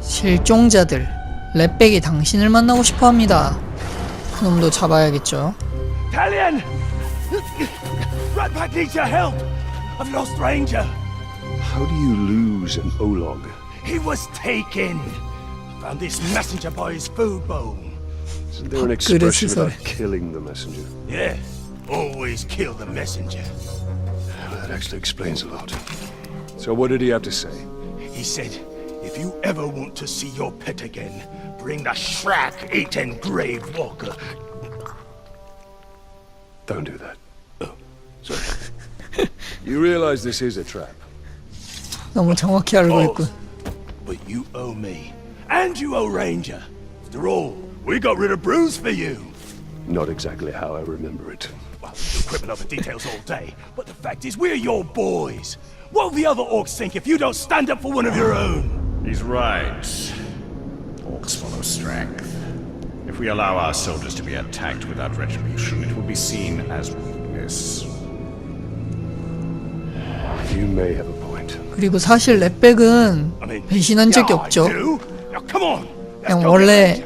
실종자들 랩백이 당신을 만나고 싶어 합니다. 그놈도 잡아야겠죠. Talion! Ratpack needs your help! I've lost Ranger. How do you lose an Olog? He was taken. I found this messenger by his food bowl. Isn't there an expression about killing the messenger? Yeah, always kill the messenger. Well, that actually explains a lot. So what did he have to say? He said, you ever want to see your pet again, bring the Shrek eaten grave walker. Don't do that. Oh, sorry. you realize this is a trap. 너무 정확히 알고 있군. But you owe me. And you owe Ranger. After all, we got rid of Bruce for you. Not exactly how I remember it. Well, you're quibbling over details all day, but the fact is, we're your boys. What will the other orcs think if you don't stand up for one of your own? He's right. Orcs follow strength. If we allow our soldiers to be attacked without retribution, it will be seen as weakness. You may have a point. 그리고 사실 랩백은 배신한 적이 없죠. 그냥 원래.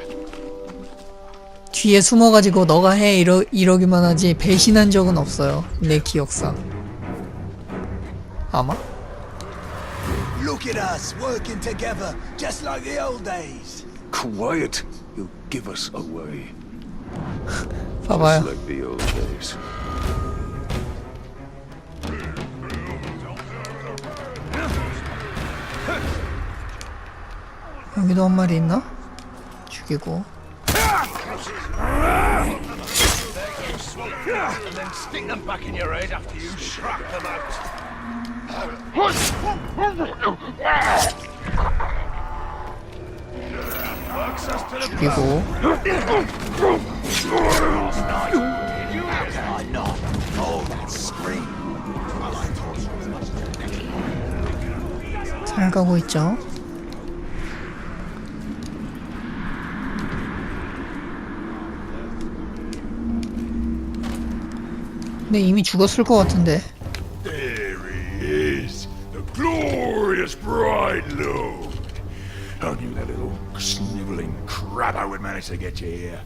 뒤에 숨어가지고 너가 해 이러, 이러기만 하지 배신한 적은 없어요. 내 기억상. 아마? Look at us working together, just like the old days. Quiet! You'll give us away. 봐봐요. Just like the old days. 여기도 한 마리 있나? 죽이고. And then stick them back in your head after you shrap them out. 죽이고. 잘 가고 있죠. 근데 이미 죽었을 것 같은데. Crabber would manage to get you here.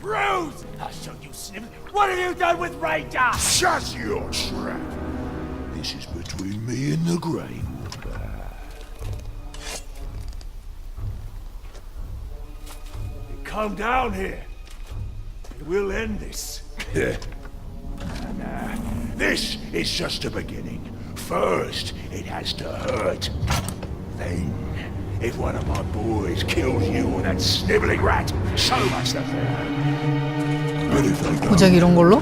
Bruce! I showed you sniveling. What have you done with Ranger? Shut your trap. This is between me and the Grey Walker. Come down here, and we'll end this. Nah, this is just a beginning. First, it has to hurt. Then, if one of my boys kills you or that sniveling rat, so much the better. But if they don't, 고작 이런 걸로?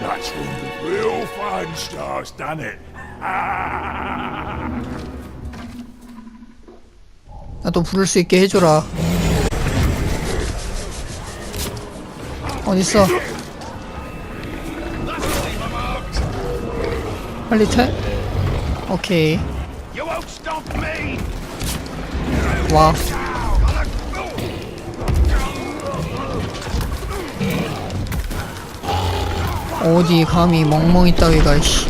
that's when the real fun starts, done it? Ah! 나도 부를 수 있게 해줘라. 어딨어? 빨리 태. 오케이. 와. 어디 감히 멍멍이 따위가 씨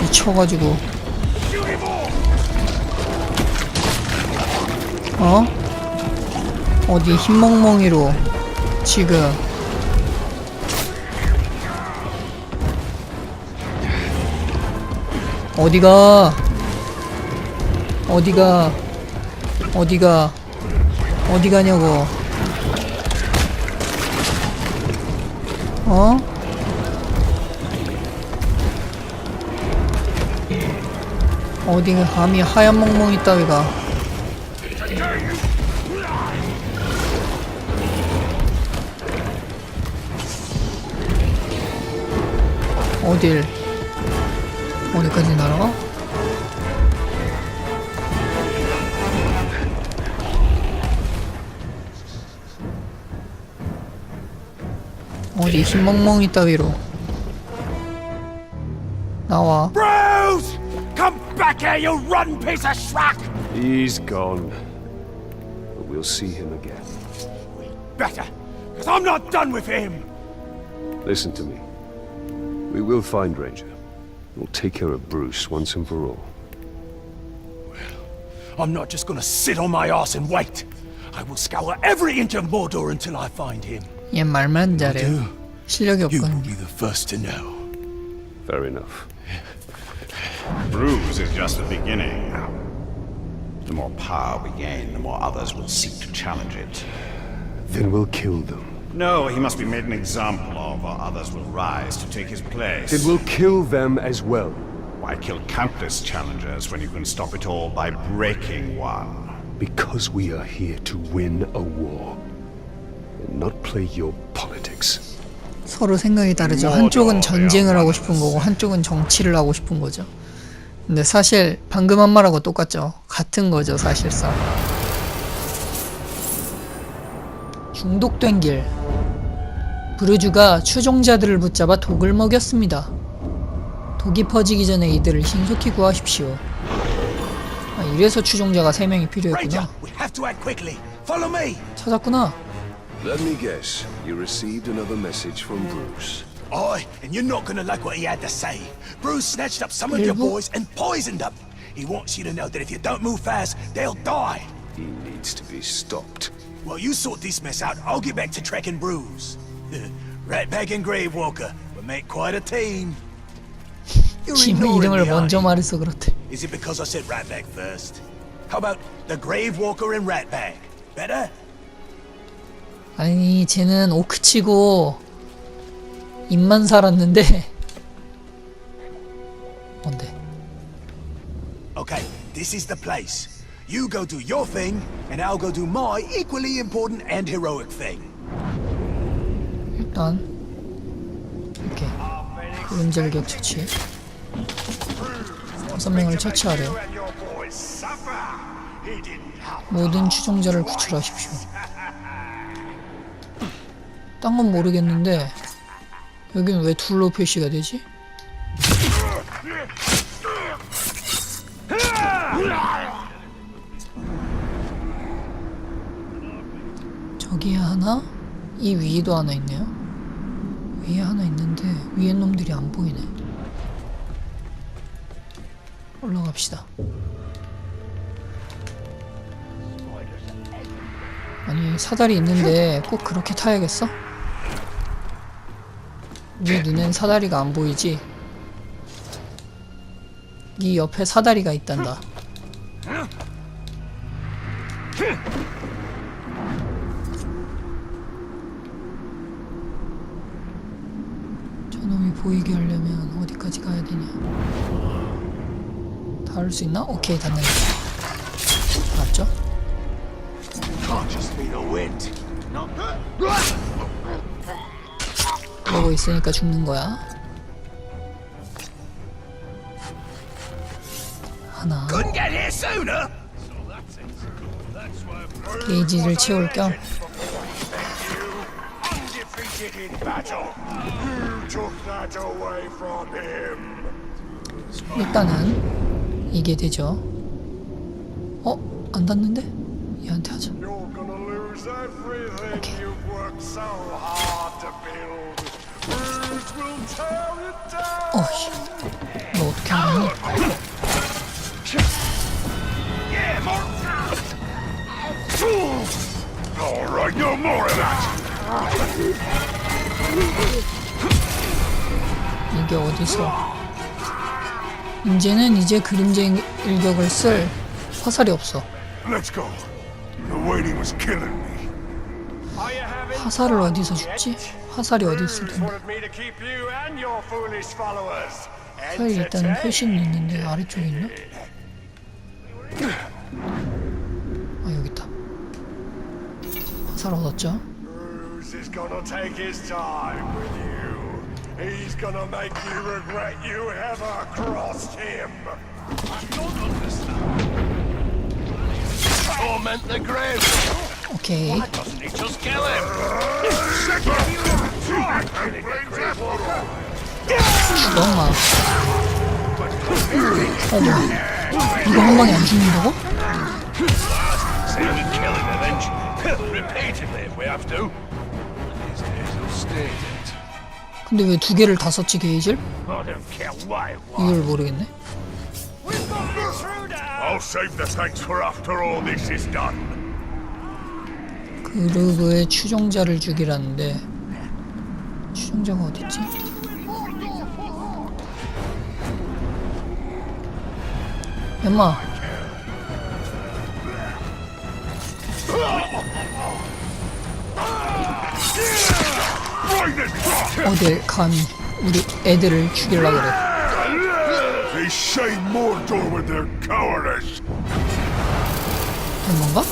미쳐가지고 어? 어디 흰멍멍이로 지금 어디가 어디가 어디가 어디 가냐고. 어? 어디가 감히 하얀 멍멍이 따위가. 어딜 어디 흰멍멍이 따위로 나와 Bruce! Come back here, you rotten piece of schmuck! He's gone. But we'll see him again. Better, because I'm not done with him! Listen to me. We will find Ranger. We'll take care of Bruce once and for all. I'm not just gonna sit on my ass and wait. I will scour every inch of Mordor until I find him. 얘 말만 잘해. Do 실력이 you will 없거든요. be the first to know. Fair enough. Bruise is just the beginning. The more power we gain, the more others will seek to challenge it. Then we'll kill them. No, he must be made an example of, or others will rise to take his place. Then we'll kill them as well. Why kill countless challengers when you can stop it all by breaking one? Because we are here to win a war. Not play your politics. 서로 생각이 다르죠. 한쪽은 전쟁을 하고 싶은 거고 한쪽은 정치를 하고 싶은 거죠. 근데 사실 방금 한 말하고 똑같죠. 같은 거죠, 사실상. 중독된 길. 브루주가 추종자들을 붙잡아 독을 먹였습니다. 독이 퍼지기 전에 이들을 신속히 구하십시오. 아, 이래서 추종자가 3명이 Ranger, 필요했구나. 찾았구나. Let me guess. You received another message from Bruce. Aye, and you're not gonna like what he had to say. Bruce snatched up some of your Bilbo? boys and poisoned them. He wants you to know that if you don't move fast, they'll die. He needs to be stopped. While you sort this mess out, I'll get back to Trek and Bruce. Ratbag and Gravewalker will make quite a team. You're 팀 ignoring 이름을 me, aren't 먼저 you? 말해서 그렇대. Is it because I said Ratbag first? How about the Gravewalker and Ratbag? Better? 아니 쟤는 오크 치고 입만 살았는데 뭔데? Okay, this is the place. You go do your thing, and I'll go do my equally important and heroic thing. 일단 이렇게 그림절격 처치 다섯 명을 처치하래요. 모든 추종자를 구출하십시오. 딴 건 모르겠는데 여긴 왜 둘로 표시가 되지? 저기에 하나, 이 위에도 하나 있네요. 위에 하나 있는데 위에 놈들이 안 보이네. 올라갑시다. 아니 사다리 있는데 꼭 그렇게 타야겠어? 네 눈엔 사다리가 안 보이지? 이 옆에 사다리가 있단다. 저놈이 보이게 하려면 어디까지 가야 되냐? 닿을 수 있나? 오케이 닿네. 맞죠? 그러고 있으니까 죽는 거야. 하나. 게이지를 채울 겸? 일단은 이게 되죠. 어? 안 닿는데? 얘한테 하자. Lose 어이, 너 어떻게 하니? 이게 어디서? 이제는 이제 그림자 일격을 쓸 화살이 없어. Let's go. The waiting was killing me. 화살을 어디서 줬지? 화살이 어디 있을 텐데. Wanted me to keep you and your foolish followers. 화살 일단은 표시는 있는데 아래쪽에 있나? 아 여기 있다. 화살 얻었죠? He's gonna make you regret you ever crossed him. I don't understand. Torment the grave. 오케이. Doesn't he just kill him? 죽었나? 어 뭐야? 이거 한 방에 안 죽는다고? 근데 왜 두 개를 다 썼지 why. 이걸 모르겠네. I'll save the thanks for after all this is done. 그르그의 추종자를 죽이라는데 추종자가 어딨지? drop! 어딜 감히 우리 애들을 죽일라 그래 They shame Mordor with their cowardice. 엠마인가?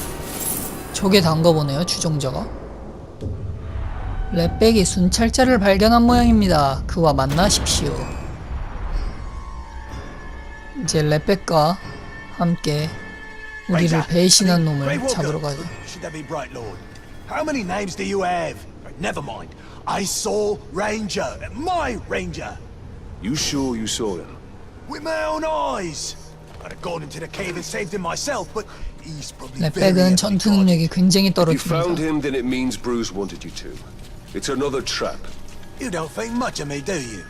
저게 단가 보네요 추종자가 랩백이 순찰자를 발견한 모양입니다 그와 만나십시오 이제 랩백과 함께 우리를 배신한 놈을 잡으러 가죠? How many names do you have? Never mind. I saw Ranger. My Ranger. You sure you saw him? With my own eyes. I'd have gone into the cave and saved him myself, but 랩백은 전투 능력이 굉장히 You found 떨어집니다 him, then it means Bruce wanted you to. It's another trap. You don't think much of me, do you?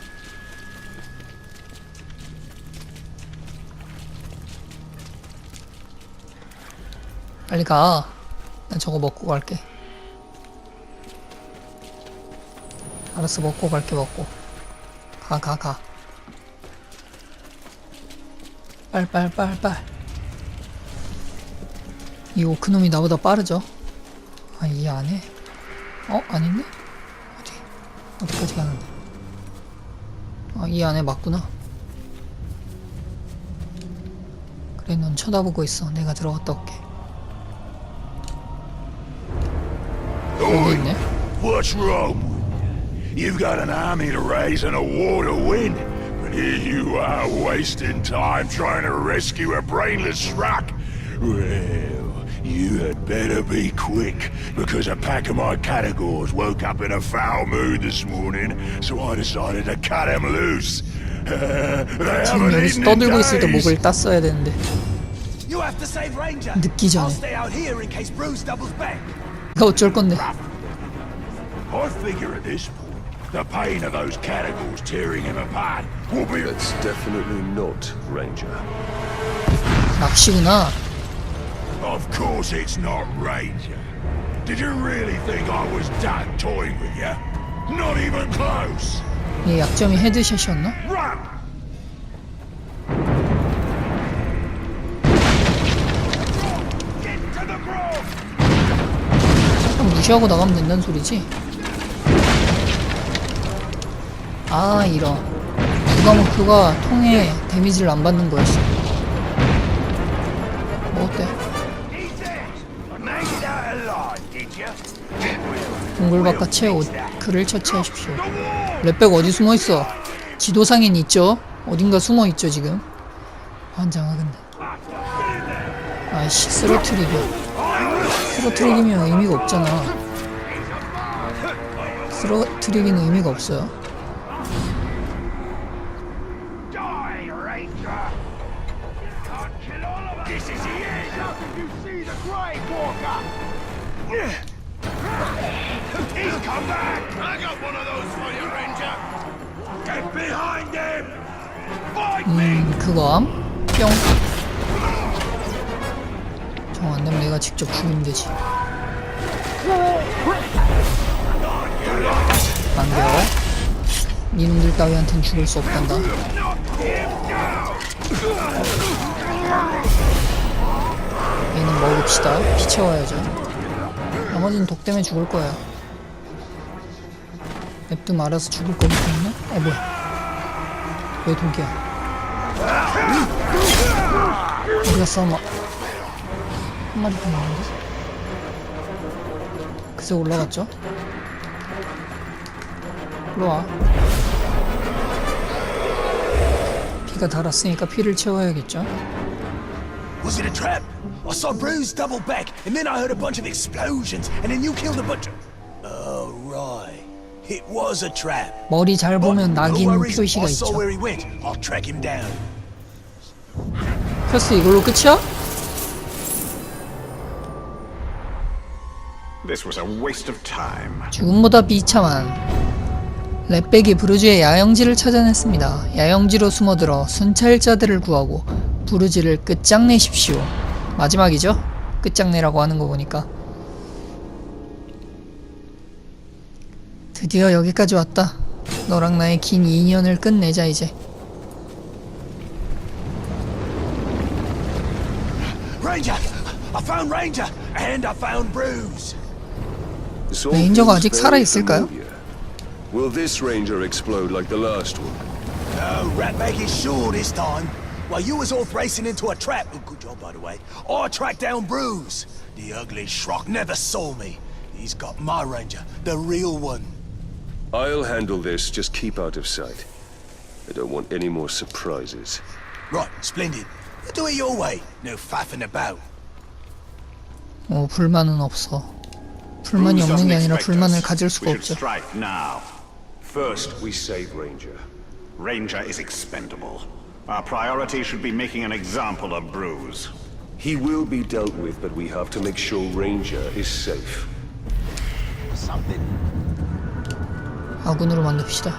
빨리 가. 난 저거 먹고 갈게. 알았어, 먹고 갈게, 먹고. 가, 가, 가. 빨, 빨, 빨, 빨. 이 오크놈이 나보다 빠르죠? 아, 이 안에? 어? 아닌데? 어디? 어디까지 가는데? 아, 이 안에 맞구나. 그래, 넌 쳐다보고 있어. 내가 들어갔다 올게. 여기 있네. What's wrong? You've got an army to raise and a war to win. But here you are wasting time trying to rescue a brainless schmuck. Well, you had better be quick, because a pack of my categories woke up in a foul mood this morning, so I decided to cut them loose. they 지금 haven't 여기서 eaten in 떠들고 있을 때 days. 목을 땄어야 되는데 You have to save Ranger. 늦기 전에. I'll stay out here in case Bruce doubles back. 이거 어쩔 건데 I figure at this point, the pain of those categories tearing him apart will be That's definitely not Ranger. 낚시구나 Of course it's not Ranger. Did you really think I was done toying with you? Not even close. 얘 약점이 헤드샷이었나? Run! Get to the grove! 그냥 무시하고 나가면 된다는 소리지 아 이런 부가모크가 통에 데미지를 안 받는 거였어 you? 동굴바깥에 옷 그를 처치하십시오. 랩백 어디 숨어있어? 지도상엔 있죠? 어딘가 숨어있죠 지금? 환장하 근데 아이씨 쓰러트리기. 쓰러트리기면 의미가 없잖아. 쓰러트리기는 의미가 없어요 음 그거함? 뿅정 안 되면 내가 직접 죽이면 되지. 안겨. 니놈들 따위한텐 죽을 수 없단다. 얘는 먹읍시다. 피 채워야죠. 나머지는 독 때문에 죽을 거야 냅두면 알아서 죽을 거기 때문에 어 뭐야 왜 독이야 우리가 싸움 한 마리 더 나오는데 그새 올라갔죠? 일로와 피가 달았으니까 피를 채워야겠죠? Was it a trap? I saw Bruce double back, and then I heard a bunch of explosions, and then you killed a bunch of. 머리 잘 보면 no 낙인 worries. 표시가 있죠 where he went. I'll track him down. 퀘스트 이걸로 끝이야? This was a waste of time. 죽음보다 비참한 랩백이 브루즈의 야영지를 찾아냈습니다. 야영지로 숨어들어 순찰자들을 구하고 부르지를 끝장내십시오. 마지막이죠? 끝장내라고 하는 거 보니까. 드디어 여기까지 왔다. 너랑 나의 긴 인연을 끝내자 이제. Ranger! I found Ranger! And I found Bruce! This all 레인저가 아직 살아 있을까요? Will this ranger explode like the last one? No, Ratbag is sure this time. While you was off racing into a trap, oh, good job by the way, I tracked down Bruce. The ugly schrock never saw me. He's got my Ranger, the real one. I'll handle this, just keep out of sight. I don't want any more surprises. Right, splendid. Do it your way. No faffing about. 어 불만은 없어. 불만이 없는 게 아니라 불만을 가질 수가 We should 없죠. strike now. First, we save Ranger. Ranger is expendable. Our priority should be making an example of Bruce. He will be dealt with, but we have to make sure Ranger is safe. Something. 아군으로 만듭시다.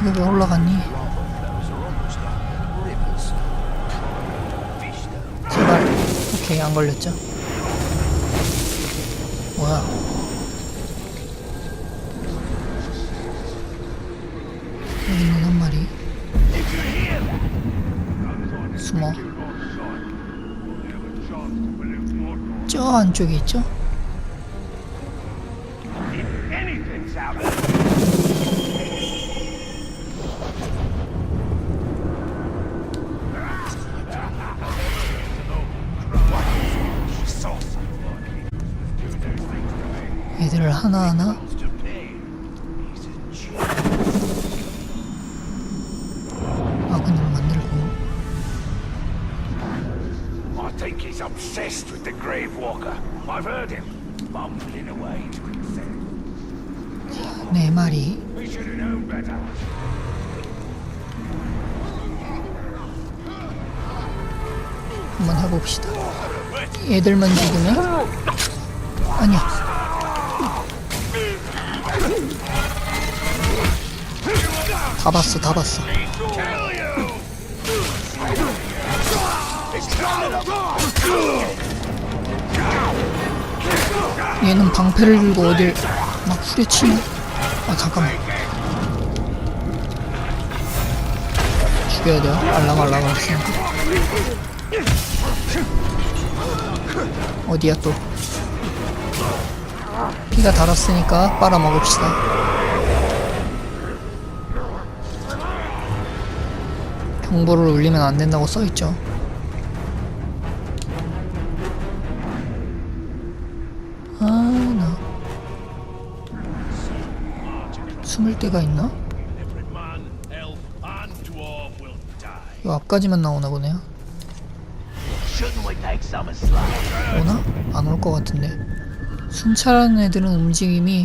이게 왜 올라갔니? 제발. 오케이, 안 걸렸죠? 뭐야? 안쪽에 있죠? Obsessed with the Grave Walker. I've heard him mumbling away to himself. 네 마리 We should have known better. 한번 해봅시다. 얘들만 죽으면 아니야. 다 봤어, 다 봤어. 얘는 방패를 들고 어딜 막 후려치네. 아 잠깐만. 죽여야 돼요. 알랑알랑 했으니까. 어디야 또 피가 달았으니까 빨아먹읍시다 경보를 울리면 안 된다고 써있죠 숨을 데가 있나? Man, elf, and dwarf will die. 이 앞까지만 나오나 보네요? 오나? 안 올 것 같은데 순찰하는 애들은 움직임이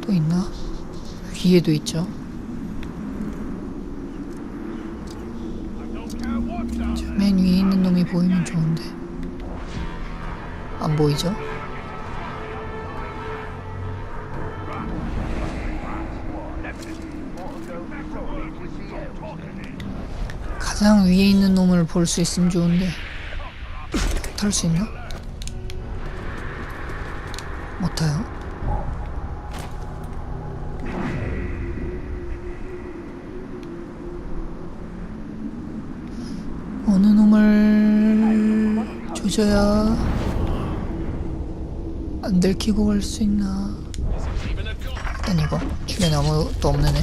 또 있나? 위에도 있죠 자, 맨 위에 있는 놈이 보이면 좋은데 안 보이죠? 가장 위에 있는 놈을 볼 수 있으면 좋은데 탈 수 있나? 못 타요. 어느 놈을 조져야 안 들키고 갈 수 있나? 일단 이거 주변에 아무것도 애.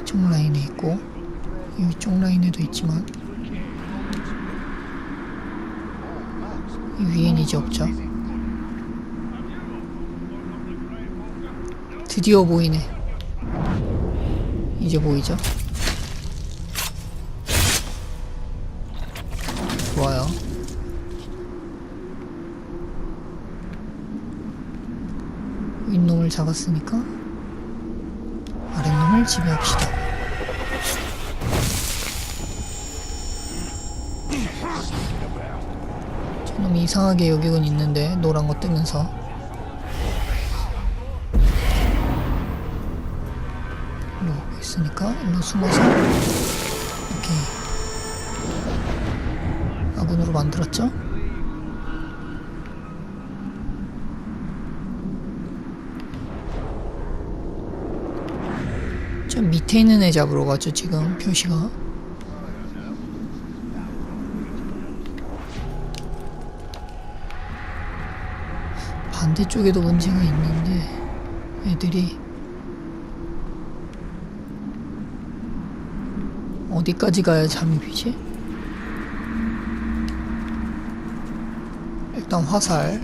이쪽 라인에 있고 이쪽 라인에도 있지만 이 위엔 이제 없죠 드디어 보이네 이제 보이죠? 잡았으니까? 아랫놈을 지배합시다. 저놈이 이상하게 여기곤 있는데 노란 거 뜨면서. 일로 있으니까? 일로 숨어서? 이렇게 아군으로 만들었죠? 저 밑에 있는 애 잡으러 가죠 지금 표시가? 반대쪽에도 문제가 있는데 애들이. 어디까지 가야 잠입이지? 일단 화살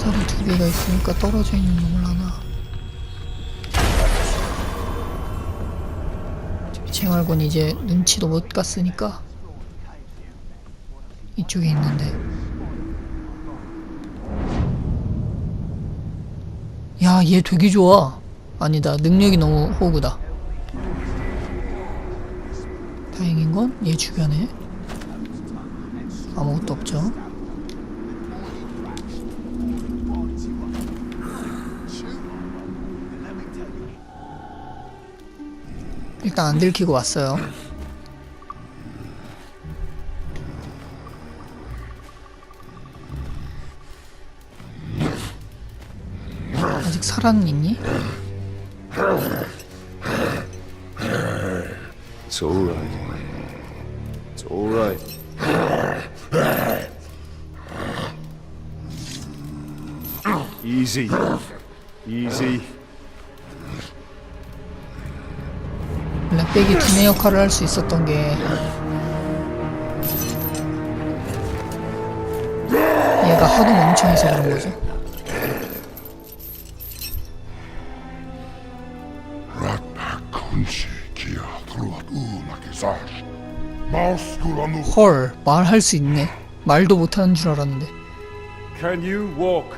화살이 두 개가 있으니까 떨어져 있는 놈을 하나. 쟁알곤 이제 눈치도 못 갔으니까 이쪽에 있는데. 야 얘 되게 좋아. 아니다 능력이 너무 호구다. 다행인 건 얘 주변에 아무것도 없죠 일단 안 들키고 왔어요. 아직 all right. Easy. Easy. 블랙백이 두뇌 역할을 할 수 있었던 게 얘가 하도 멍청해서 그런 거죠. 헐 말할 수 있네. 말도 못하는 줄 알았는데. Can you walk?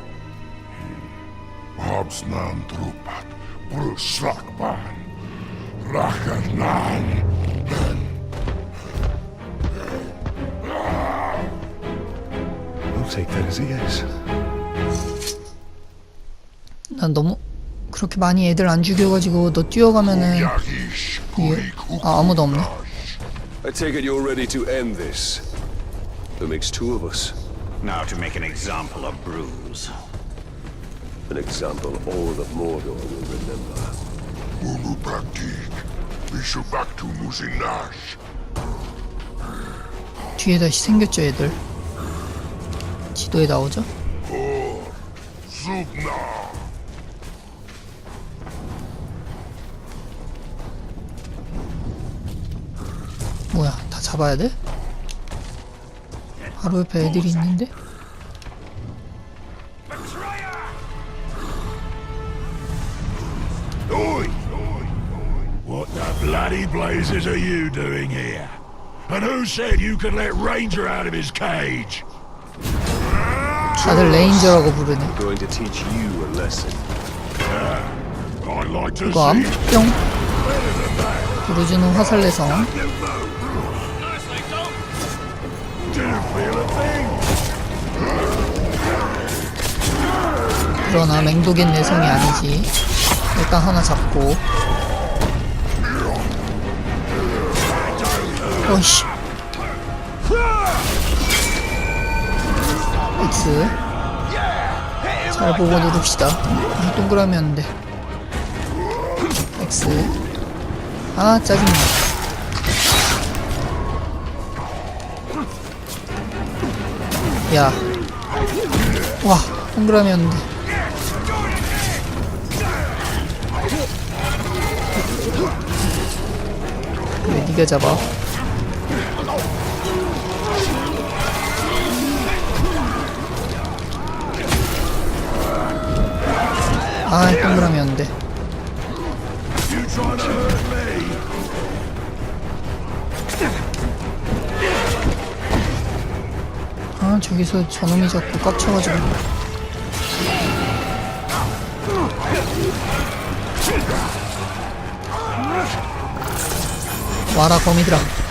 I'll take that as a yes. 난 너무 그렇게 많이 애들 안 죽여가지고 너 뛰어가면은 Yagish. 이게 아 아무도 없네. I take it you're ready to end this. That makes two of us. Now to make an example of Bruce. An example all of Mordor will remember. Ulu 뒤에 다시 생겼죠 애들. 지도에 나오죠? 뭐야 다 잡아야 돼? 바로 옆에 애들이 있는데? Bloody blazes are you doing here? And who said you could let Ranger out of his cage? 다들 레인저라고 부르네. Going to teach you a lesson. I'd like to 이거 암? see 뿅. 부르주는 화살 내성. Do you feel a thing? 그러나 맹독인 내성이 아니지. 일단 하나 잡고. 어이씨. X. 잘 보고 누릅시다. 아, 동그라미 였는데. X. 아, 짜증나. 야. 와, 동그라미 였는데. 왜 니가 잡아? 아 hurt me? 아 저기서 저놈이 자꾸 깝쳐가지고 와라 거미들아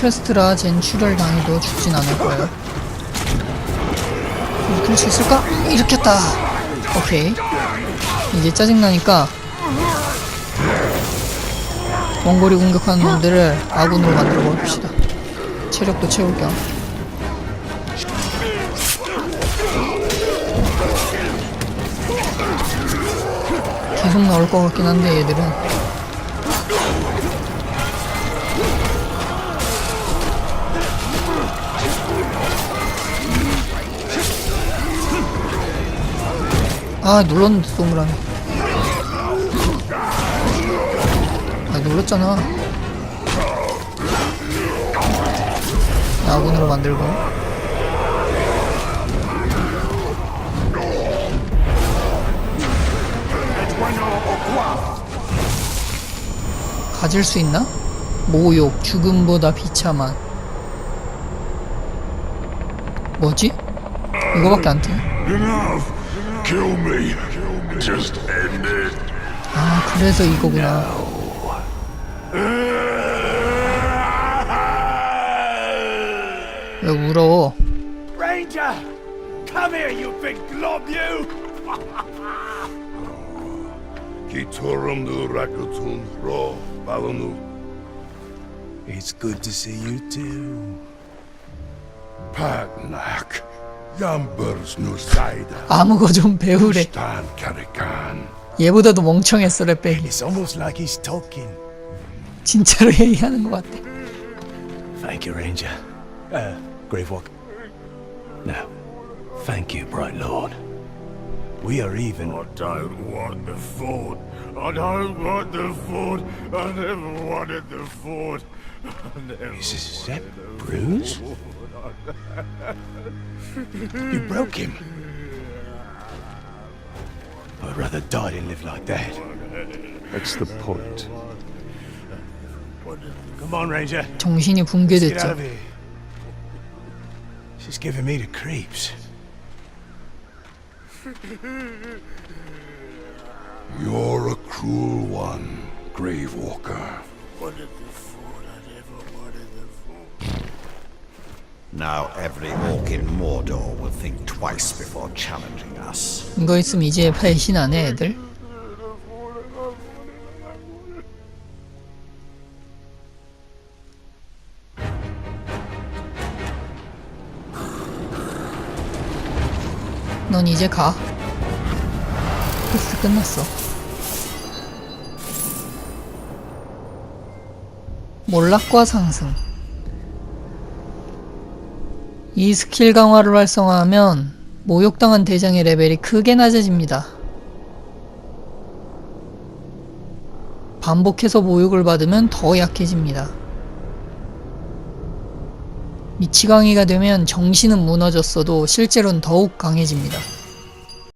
퀘스트라 젠 출혈 당해도 죽진 않을 거예요 이렇게 할수 있을까? 했다 오케이 이제 짜증나니까 원거리 공격하는 놈들을 아군으로 만들어 버립시다. 체력도 채울 겸. 계속 나올 것 같긴 한데 얘들은 아 눌렀는데 동그라미 아 눌렀잖아 아군으로 만들고 가질 수 있나? 모욕, 죽음보다 비참한 뭐지? 이거밖에 안 Enough! Kill me! Just end it! 아 그래서 이거구나 왜 울어 Ranger! Come here, you big glob, you! Kitorum nu rakutun ro balonu. It's good to see you too. Patnak. Yambers nu saida. 아무 거 좀 배우래 Stan karikan. 얘보다도 멍청했어 랩백이 It's almost like he's talking. 진짜로 얘기하는 것 같아 Thank you, Ranger. Uh, Gravewalk. No. Thank you, Bright Lord. We are even. I don't want the fort. I don't want the fort. I never wanted the fort. I never Is that Bruce? you broke him. I'd rather die than live like that. That's the point. Come on, Ranger. 정신이 Get out 붕괴됐죠 of here. She's giving me the creeps. You're a cruel one, Gravewalker. Now every orc in Mordor will think twice before challenging us. 이거 있으면 이제 배신하네 애들 넌 이제 가 퀘스트 끝났어 몰락과 상승 이 스킬 강화를 활성화하면 모욕당한 대장의 레벨이 크게 낮아집니다. 반복해서 모욕을 받으면 더 약해집니다. 미치광이가 되면 정신은 무너졌어도 실제로는 더욱 강해집니다.